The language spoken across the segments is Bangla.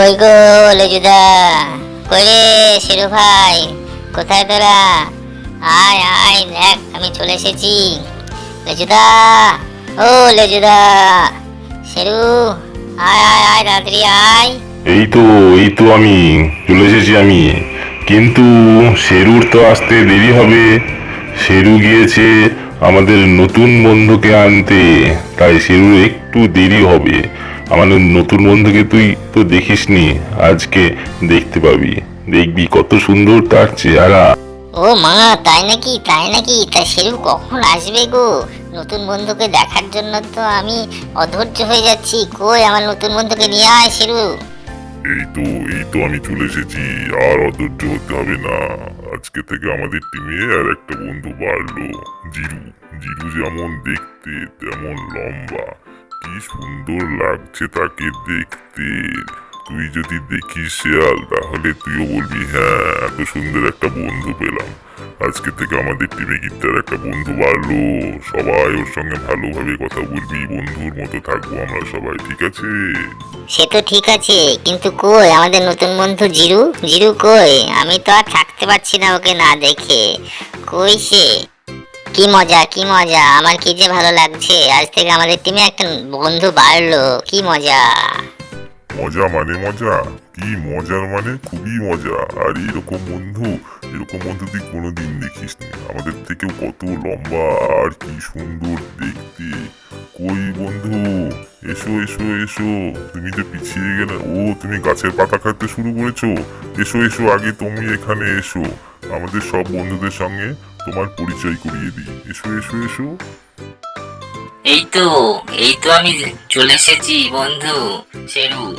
কই গো লেজুদা কই রে শিরু ভাই? কোথায় তোরা? আয় আয়, দেখ, আমি চলে এসেছি। লেজুদা ও লেজুদা শিরু, আয় আয় আয়, তাড়াতাড়ি আয়। এই তো এই তো আমি, চলে এসেছি আমি। কিন্তু শেরুর তো আসতে দেরি হবে। শেরু গিয়েছে আমাদের নতুন বন্ধুকে আনতে, তাই শেরুর একটু দেরি হবে। আমাদের নতুন বন্ধুকে তুই তো দেখিসনি আজকে দেখতে পাবি। দেখবি কত সুন্দর তার চেহারা। ও মা তাই নাকি তাই নাকি? তা শিরু কখন আসবে গো? নতুন বন্ধুকে দেখার জন্য তো আমি অধৈর্য হয়ে যাচ্ছি। কই আমার নতুন বন্ধুকে নিয়ে আয় শিরু এই তো এই তো আমি চলে এসেছি। আর অধৈর্য হতে হবে না। আজকে থেকে আমাদের টিমে আর একটা বন্ধু বাড়লো। জিরু। জিরু যেমন দেখতে তেমন লম্বা। কি সুন্দর লাগছে তাকে দেখতে। তুই যদি দেখিস শেয়াল, তাহলে তুইও বলবি হ্যাঁ এত সুন্দর একটা বন্ধু পেলাম। আজকে থেকে আমাদের টিমে কিন্তু একটা বন্ধু বাড়লো। সবাই ওর সঙ্গে ভালোভাবে কথা বলবি, বন্ধুর মতো থাকব আমরা সবাই, ঠিক আছে? সে তো ঠিক আছে, কিন্তু কই আমাদের নতুন বন্ধু জিরু? জিরু কই? আমি তো আর থাকতে পারছি না ওকে না দেখে। কই সে? কি মজা কি মজা। আমার কি যে ভালো লাগছে। আজ থেকে আমাদের টিমে একটা বন্ধু বাড়লো। কি মজা। মজা মানে মজা। কি মজার মানে খুবই মজা। আর এরকম বন্ধু এরকম বন্ধু তুই কোনোদিন দেখিস নি আমাদের থেকেও কত লম্বা আর কি সুন্দর দেখতে। কই বন্ধু? এসো এসো এসো। তুমি তো পিছিয়ে গেলে, ও তুমি গাছের পাতা খাইতে শুরু করেছ। এসো এসো, আগে তুমি এখানে এসো। আমাদের সব বন্ধুদের সঙ্গে তোমার পরিচয় করিয়ে দিই। এসো এসো এসো। এই তো এই তো আমি চলে এসেছি বন্ধু, শেরু।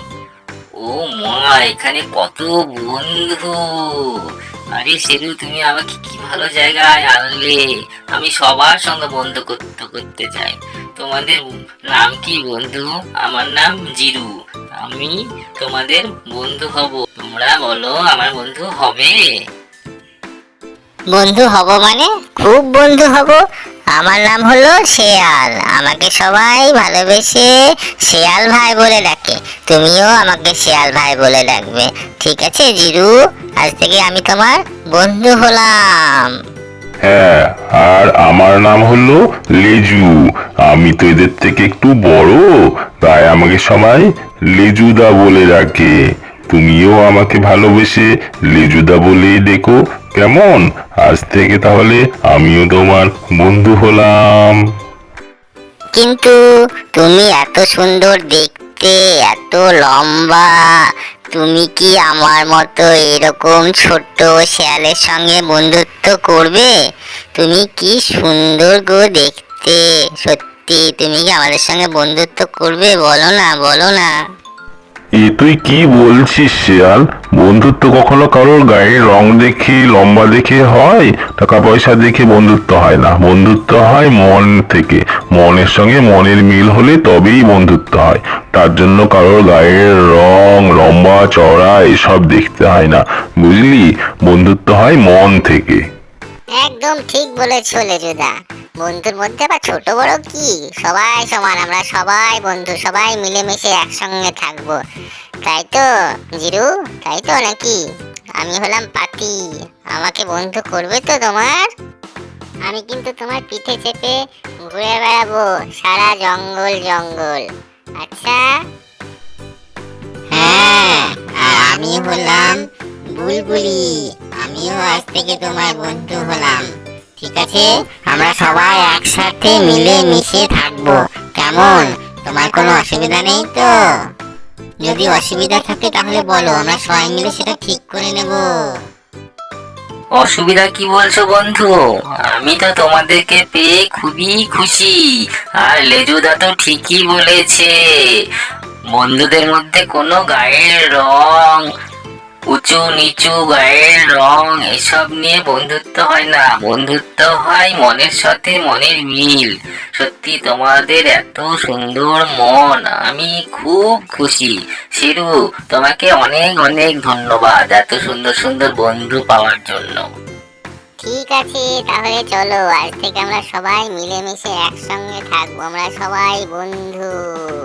ও মা, এখানে কত বন্ধু। আরে শেরু, তুমি আমাকে কি ভালো জায়গায় আনলে? আমি সবার সঙ্গে বন্ধু করতে করতে চাই। তোমাদের নাম কি বন্ধু? আমার নাম জিরু। আমি তোমাদের বন্ধু হব। তোমরা বলো, আমার বন্ধু হবে? বন্ধু হব মানে? খুব বন্ধু হব। আমার নাম হলো শেয়াল। আমাকে সবাই ভালোবেসে শেয়াল ভাই বলে ডাকে। তুমিও আমাকে শেয়াল ভাই বলে ডাকবে। ঠিক আছে জিরু? আজ থেকে আমি তোমার বন্ধু হলাম। হ্যাঁ আর আমার নাম হলো লেজু। আমি তো এদের থেকে একটু বড় তাই আমাকে সবাই লেজুদা বলে ডাকে। তুমিও আমাকে ভালোবেসে লেজুদা বলেই ডেকো। কেমন? আজ থেকে তাহলে আমিও তোমার বন্ধু হলাম। কিন্তু তুমি এত সুন্দর দেখতে, এত লম্বা, তুমি কি আমার মতো এরকম ছোট্ট শেয়ালের সঙ্গে বন্ধুত্ব করবে? তুমি কি সুন্দর গো দেখতে। সত্যি, তুমি কি আমাদের সঙ্গে বন্ধুত্ব করবে? বলো না বলো না। এ, তুই কি বলছিস শেয়াল? বন্ধুত্ব কখনো কারোর গায়ের রং দেখে, লম্বা দেখে হয়? টাকা পয়সা দেখে বন্ধুত্ব হয় না। বন্ধুত্ব হয় মন থেকে। মনের সঙ্গে মনের মিল হলে তবেই বন্ধুত্ব হয়। তার জন্য কারোর গায়ের রং, লম্বা চড়া এসব দেখতে হয় না। বুঝলি? বন্ধুত্ব হয় মন থেকে। একদম ঠিক বলেছ লেজুদা। বন্ধুর মধ্যে আবার ছোট বড় কি? সবাই সমান, আমরা সবাই বন্ধু, সবাই মিলেমিশে একসঙ্গে থাকব। তাই তো, জিরু? তাই তো নাকি? আমি হলাম পাতি। আমাকে বন্ধু করবে তো তোমার? আমি কিন্তু তোমার পিঠে চেপে ঘুরে বেড়াবো, সারা জঙ্গল জঙ্গল। আচ্ছা? হ্যাঁ আর আমি হলাম বুলবুলি। আমিও আজ থেকে তোমার বন্ধু হলাম। ঠিক আছে? আমরা সবাই একসাথে মিলে মিশে থাকব। কেমন? তোমার কোনো অসুবিধা নেই তো? যদি অসুবিধা থাকে তাহলে বলো, আমরা সবাই মিলে সেটা ঠিক করে নেব। অসুবিধা কি বলছো বন্ধু? আমি তো তোমাদেরকে পেয়ে খুবই খুশি। আর লেজুদা তো ঠিকই বলেছে। বন্ধুদের মধ্যে কোনো গায়ের রং উঁচু, নিচু, গায়ের রং, এসব নিয়ে বন্ধুত্ব হয় না। বন্ধুত্ব হয় মনের সাথে মনের মিল। সত্যি তোমাদের এত সুন্দর মন, আমি খুব খুশি। শিরু, তোমাকে অনেক অনেক ধন্যবাদ এত সুন্দর সুন্দর বন্ধু পাওয়ার জন্য। ঠিক আছে, তাহলে চলো, আজ থেকে আমরা সবাই মিলেমিশে একসঙ্গে থাকব। আমরা সবাই বন্ধু।